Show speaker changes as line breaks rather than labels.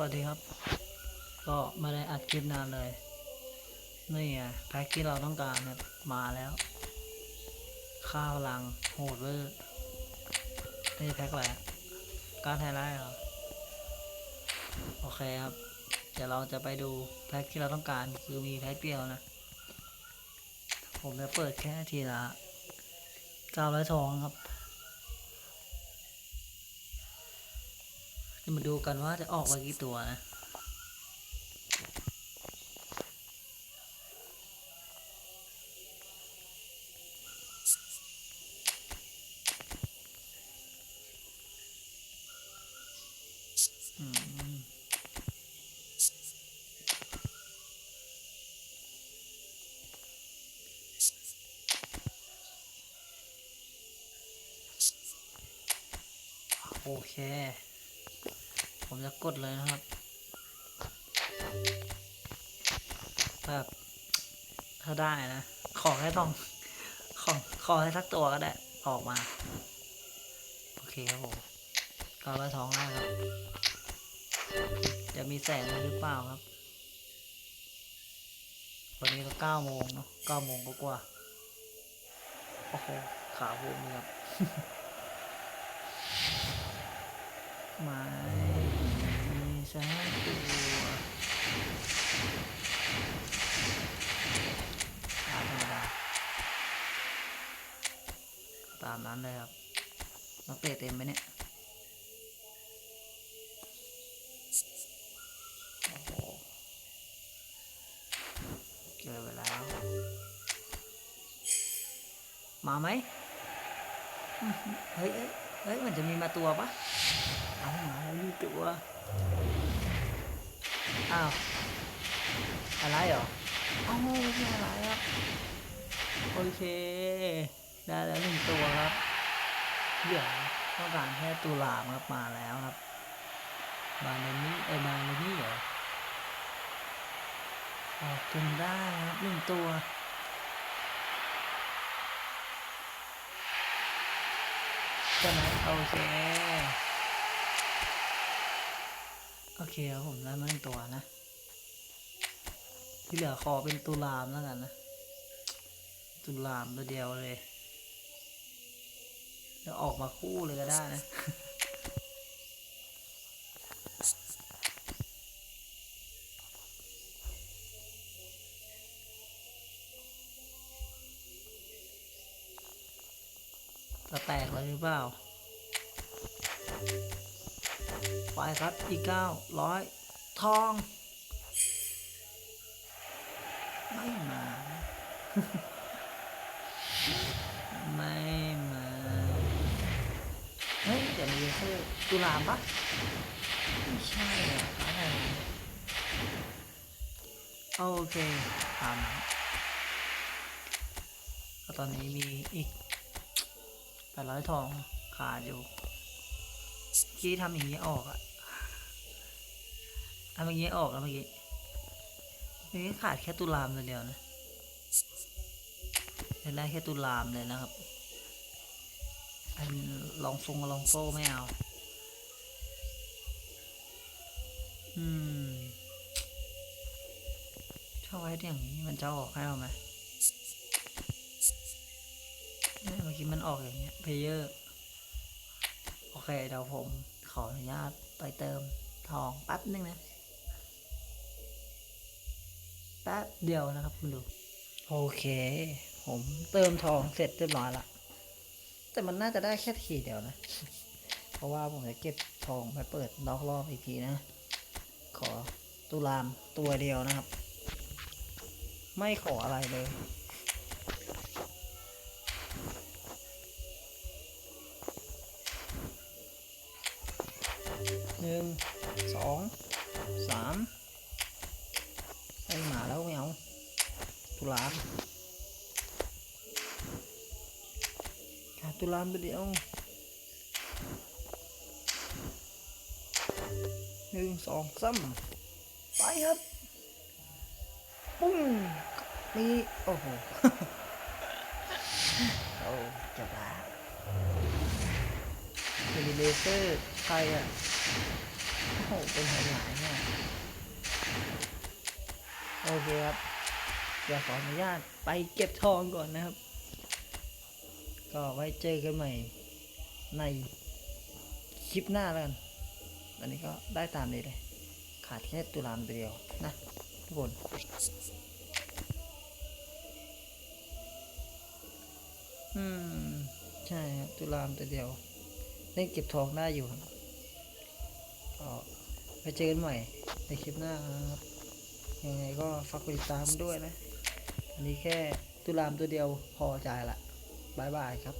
วัสดีครับ ก็ไม่ได้อัดคลิปนานเลย นี่ไงแพ็กที่เราต้องการเนี่ยมาแล้ว ข้าวลังโหดเวอร์นี่แพ็กอะไรการไฮไลท์เหรอ โอเคครับ เดี๋ยวเราจะไปดูแพ็กที่เราต้องการคือมีแพ็กเดียวนะ ผมจะเปิดแค่ทีละเก้าร้อยทองครับ จะ มาดูกันว่าจะออกมากี่ตัวนะโอเค ผมจะกดเลยนะครับแบบถ้าได้นะ ขอแค่ต้อง ขอ ขอให้สักตัวก็ได้ ออกมา โอเคครับผมก็ร้อยทองได้ครับ จะมีแสงหรือเปล่าครับวันนี้ก็เก้าโมงเนาะเก้าโมงกว่า โอ้โห ขาบูมเลยครับไม่มีสักตัวตา มธรรมดาตามนั้นเลยครับนักเตะเต็มไหมเนี่ยเจอไปแล้ว มาไหมเฮ้ยเฮ้ย มันจะมีมาตัวปะเอามาแล้วตัว อ้าวอะไรเหรอเอ้าไม่ใช่อะไรครับโอเค ได้แล้วหนึ่งตัวครับเดี๋ยวต้องการแค่ตุลามครับมาแล้วครับบานเลนี่เอ้ยบานเลนี่เหรอออกจนได้ครับหนึ่งตัวใช่ไหมโอเค โอเคครับผมได้มาหนึ่งตัวนะ ที่เหลือขอเป็นตุลามแล้วกันนะ ตุลามตัวเดียวเลยแล้วออกมาคู่เลยก็ได้นะจะแตกเลยหรือเปล่า ไปครับ อีกเก้าร้อยทอง ไม่มา ไม่มา เฮ้ยเดี๋ยวมีเซอร์ตุลามปะไม่ใช่อะอะไรโอเคตามนั้นก็ตอนนี้มีอีกแปดร้อยทองขาดอยู่ กี้ทำอย่างนี้ออกอะทำอย่างนี้ออกแล้วเมื่อกี้เมื่อกี้ขาดแค่ตุลามตัวเดียวนะเป็นได้แค่ตุลามเลยนะครับ อันลองทรงลองโซ่ไม่เอา อืมถ้าไว้อย่างนี้มันจะออกให้เราไหมเนี่ยเมื่อกี้มันออกอย่างเงี้ยเพเยอร์ เคเดี๋ยวผมขออนุญาตไปเติมทองแป๊บนึงนะ แป๊บเดียวนะครับคุณดู โอเค ผมเติมทองเสร็จเรียบร้อยละ แต่มันน่าจะได้แค่ทีเดียวนะ เพราะว่าผมจะเก็บทองไปเปิดนอกรอบอีกทีนะ ขอตุลามตัวเดียวนะครับ ไม่ขออะไรเลย หนึ่งสองสามไอ้หมาแล้วไม่เอาตุลามขาดตุลามตัวเดียวหนึ่งสองสามไปครับปุ้งนี่โอ้โห โอ้จบละ เป็นเลเซอร์ใครอะโอ้โหเป็นหายหลายเนี่ยโอเคครับเดี๋ยวขออนุญาตไปเก็บทองก่อนนะครับ ก็ไว้เจอกันใหม่ในคลิปหน้าแล้วกันอันนี้ก็ได้ตามนี้เลย ขาดแค่ตุลามเดียวนะทุกคนอืม ใช่ครับตุลามตัวเดียว เล่นเก็บทองได้อยู่ครับก็ไปเจอกันใหม่ในคลิปหน้าครับยังไงก็ฝากกดติดตามด้วยนะ อันนี้แค่ตุลามตัวเดียวพอใจละบายบายครับ